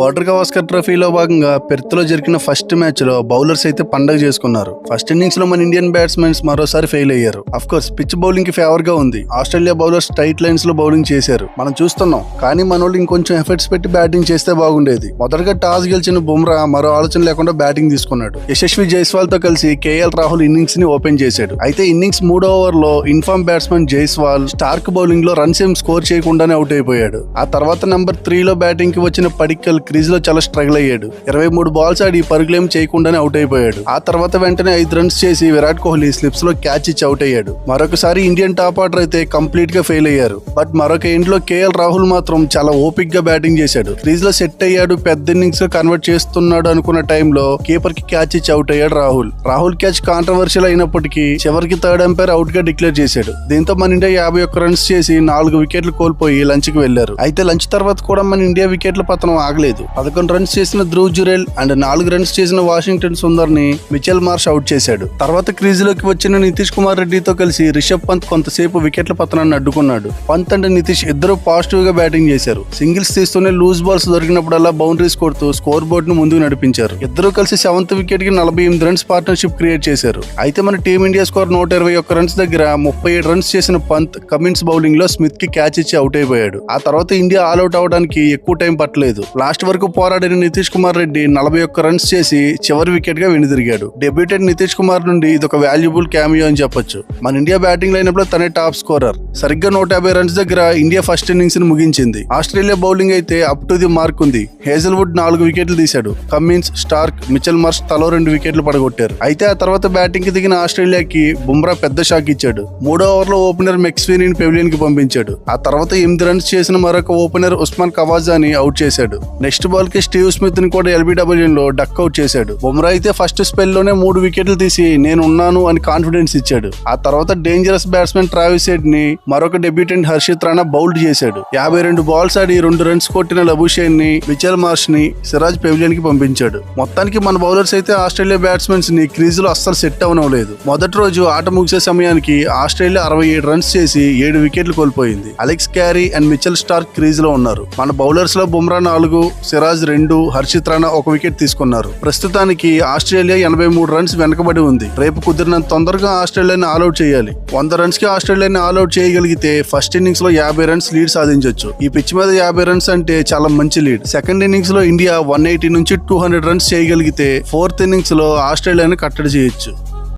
Water Gavaskar ట్రోఫీలో భాగంగా పెర్త్లో జరిగిన ఫస్ట్ మ్యాచ్లో బౌలర్స్ అయితే పండగ చేసుకున్నారు. ఫస్ట్ ఇన్నింగ్స్లో మన ఇండియన్ బ్యాట్స్మెన్స్ మరోసారి ఫెయిల్ అయ్యారు. అఫ్ కోర్స్ పిచ్ బౌలింగ్కి ఫేవర్గా ఉంది. ఆస్ట్రేలియా బౌలర్స్ టైట్ లైన్స్లో బౌలింగ్ చేశారు. మనం చూస్తున్నాం. కానీ మన వాళ్ళు ఇంకొంచెం ఎఫర్ట్స్ పెట్టి బ్యాటింగ్ చేస్తే బాగుండేది. మొదటగా టాస్ గెలిచిన బుమ్రా మరో ఆలోచన లేకుండా బ్యాటింగ్ తీసుకున్నాడు. యశస్వి జైస్వాల్తో కలిసి కేఎల్ రాహుల్ ఇన్నింగ్స్ని ఓపెన్ చేశాడు. అయితే ఇన్నింగ్స్ మూడో ఓవర్లో ఇన్ఫామ్ బ్యాట్స్మెన్ జైస్వాల్ స్టార్క్ బౌలింగ్లో రన్స్ ఏం స్కోర్ చేయకుండానే అవుట్ అయిపోయాడు. ఆ తర్వాత నంబర్ త్రీ లో బ్యాటింగ్కి వచ్చిన పడిక్కల్ క్రీజ్లో చాలా స్ట్రగుల్ అయ్యాడు. ఇరవై మూడు బాల్స్ ఆడి పరుగులేం చేయకుండానే అవుట్ అయిపోయాడు. ఆ తర్వాత వెంటనే ఐదు రన్స్ చేసి విరాట్ కోహ్లీ స్లిప్స్లో క్యాచ్ ఇచ్చి అవుట్ అయ్యాడు. మరొకసారి ఇండియన్ టాప్ ఆర్డర్ అయితే కంప్లీట్గా ఫెయిల్ అయ్యారు. బట్ మరొక ఇంట్లో కేఎల్ రాహుల్ మాత్రం చాలా ఓపిక్గా బ్యాటింగ్ చేశాడు. క్రీజ్లో సెట్ అయ్యాడు పెద్ద ఇన్నింగ్స్గా కన్వర్ట్ చేస్తున్నాడు అనుకున్న టైంలో కీపర్కి క్యాచ్ ఇచ్చి అవుట్ అయ్యాడు రాహుల్. రాహుల్ క్యాచ్ కాంట్రవర్షియల్ అయినప్పటికీ చివరికి థర్డ్ ఎంపైర్ అవుట్గా డిక్లేర్ చేశాడు. దీంతో మన ఇండియా యాభై ఒక్క రన్స్ చేసి నాలుగు వికెట్లు కోల్పోయి లంచ్కి వెళ్ళారు అయితే లంచ్ తర్వాత కూడా మన ఇండియా వికెట్ల పతనం ఆగలేదు. పదకొండు రన్స్ చేసిన ధ్రువ్ జురేల్ అండ్ నాలుగు రన్స్ చేసిన వాషింగ్టన్ సుందర్ని మిచెల్ మార్ష్ అవుట్ చేశాడు. తర్వాత క్రీజ్లోకి వచ్చిన నితీష్ కుమార్ రెడ్డితో కలిసి రిషబ్ పంత్ కొంతసేపు వికెట్ల పతనాన్ని అడ్డుకున్నాడు. పంత్ అండ్ నితీష్ ఇద్దరు పాజిటివ్గా బ్యాటింగ్ చేశారు. సింగిల్స్ తీస్తూనే లూజ్ బాల్స్ దొరికినప్పుడల్లా బౌండరీస్ కొడుతూ స్కోర్ బోర్డ్ను ముందుకు నడిపించారు. ఇద్దరు కలిసి సెవెంత్ వికెట్కి నలభై ఎనిమిది రన్స్ పార్ట్నర్షిప్ క్రియేట్ చేశారు. అయితే మన టీమిండియా స్కోర్ నూట ఇరవై ఒక్క రన్స్ దగ్గర ముప్పై ఏడు రన్స్ చేసిన పంత్ కమిన్స్ బౌలింగ్లో స్మిత్కి క్యాచ్ ఇచ్చి అవుట్ అయిపోయాడు. ఆ తర్వాత ఇండియా ఆల్అౌట్ అవడానికి ఎక్కువ టైం పట్టలేదు. లాస్ట్ వరకు పోరాడిన నితీష్ కుమార్ రెడ్డి నలభై ఒక్క రన్స్ చేసి చివరి వికెట్గా వెనుదిరిగాడు డెబ్యూటెడ్ నితీష్ కుమార్ నుండి ఇది ఒక వాల్యుబుల్ క్యామియో అని చెప్పొచ్చు. మన ఇండియా బ్యాటింగ్ లైనప్పుడు తనే టాప్ స్కోరర్. సరిగ్గా నూట యాభై రన్స్ దగ్గర ఇండియా ఫస్ట్ ఇన్నింగ్స్ని ముగించింది. ఆస్ట్రేలియా బౌలింగ్ అయితే అప్ టు ది మార్క్ ఉంది. హేజల్వుడ్ నాలుగు వికెట్లు తీశాడు. కమ్మిన్స్ స్టార్క్ మిచెల్ మర్స్ తలో రెండు వికెట్లు పడగొట్టారు. అయితే ఆ తర్వాత బ్యాటింగ్కి దిగిన ఆస్ట్రేలియాకి బుమ్రా పెద్ద షాక్ ఇచ్చాడు. మూడో ఓవర్లో ఓపెనర్ మెక్స్వీని పెవిలియన్కి పంపించాడు. ఆ తర్వాత ఎనిమిది రన్స్ చేసిన మరొక ఓపెనర్ ఉస్మాన్ కవాజాని అవుట్ చేశాడు. నెక్స్ట్ బాల్కి స్టీవ్ స్మిత్ని కూడా ఎల్బిడబ్ల్యూ లో డక్ అవుట్ చేశాడు. బుమ్రా అయితే ఫస్ట్ స్పెల్లోనే మూడు వికెట్లు తీసి నేను ఉన్నాను అని కాన్ఫిడెన్స్ ఇచ్చాడు. ఆ తర్వాత డేంజరస్ బ్యాట్స్మెన్ ట్రావిస్ హెడ్ని మరొక డెబ్యూటెంట్ హర్షిత్ రాణా బౌల్డ్ చేశాడు. యాభై రెండు బాల్స్ ఆడి రెండు రన్స్ కొట్టిన లబుషేన్ని మిచెల్ మార్ష్ని సిరాజ్ పెవిలియన్కి పంపించాడు. మొత్తానికి మన బౌలర్స్ అయితే ఆస్ట్రేలియా బ్యాట్స్మెన్స్ని క్రీజ్లో అస్సలు సెట్ అవనవలేదు మొదటి రోజు ఆట ముగిసే సమయానికి ఆస్ట్రేలియా అరవై ఏడు రన్స్ చేసి ఏడు వికెట్లు కోల్పోయింది. Alex Carey and Mitchell Starc క్రీజ్లో ఉన్నారు. మన బౌలర్స్లో బుమ్రా నాలుగు సిరాజ్ రెండు హర్షిత్ రాణా ఒక వికెట్ తీసుకున్నారు. ప్రస్తుతానికి ఆస్ట్రేలియా ఎనభై మూడు రన్స్ వెనకబడి ఉంది. రేపు కుదిరినంత తొందరగా ఆస్ట్రేలియాని ఆల్అౌట్ చేయాలి. వంద రన్స్కి ఆస్ట్రేలియాని ఆల్అౌట్ చేయగలిగితే ఫస్ట్ ఇన్నింగ్స్లో యాభై రన్స్ లీడ్ సాధించవచ్చు ఈ పిచ్ మీద యాభై రన్స్ అంటే చాలా మంచి లీడ్ సెకండ్ ఇన్నింగ్స్లో ఇండియా వన్ ఎయిటీ నుంచి టూ హండ్రెడ్ రన్స్ చేయగలిగితే ఫోర్త్ ఇన్నింగ్స్లో ఆస్ట్రేలియాని కట్టడి చేయొచ్చు.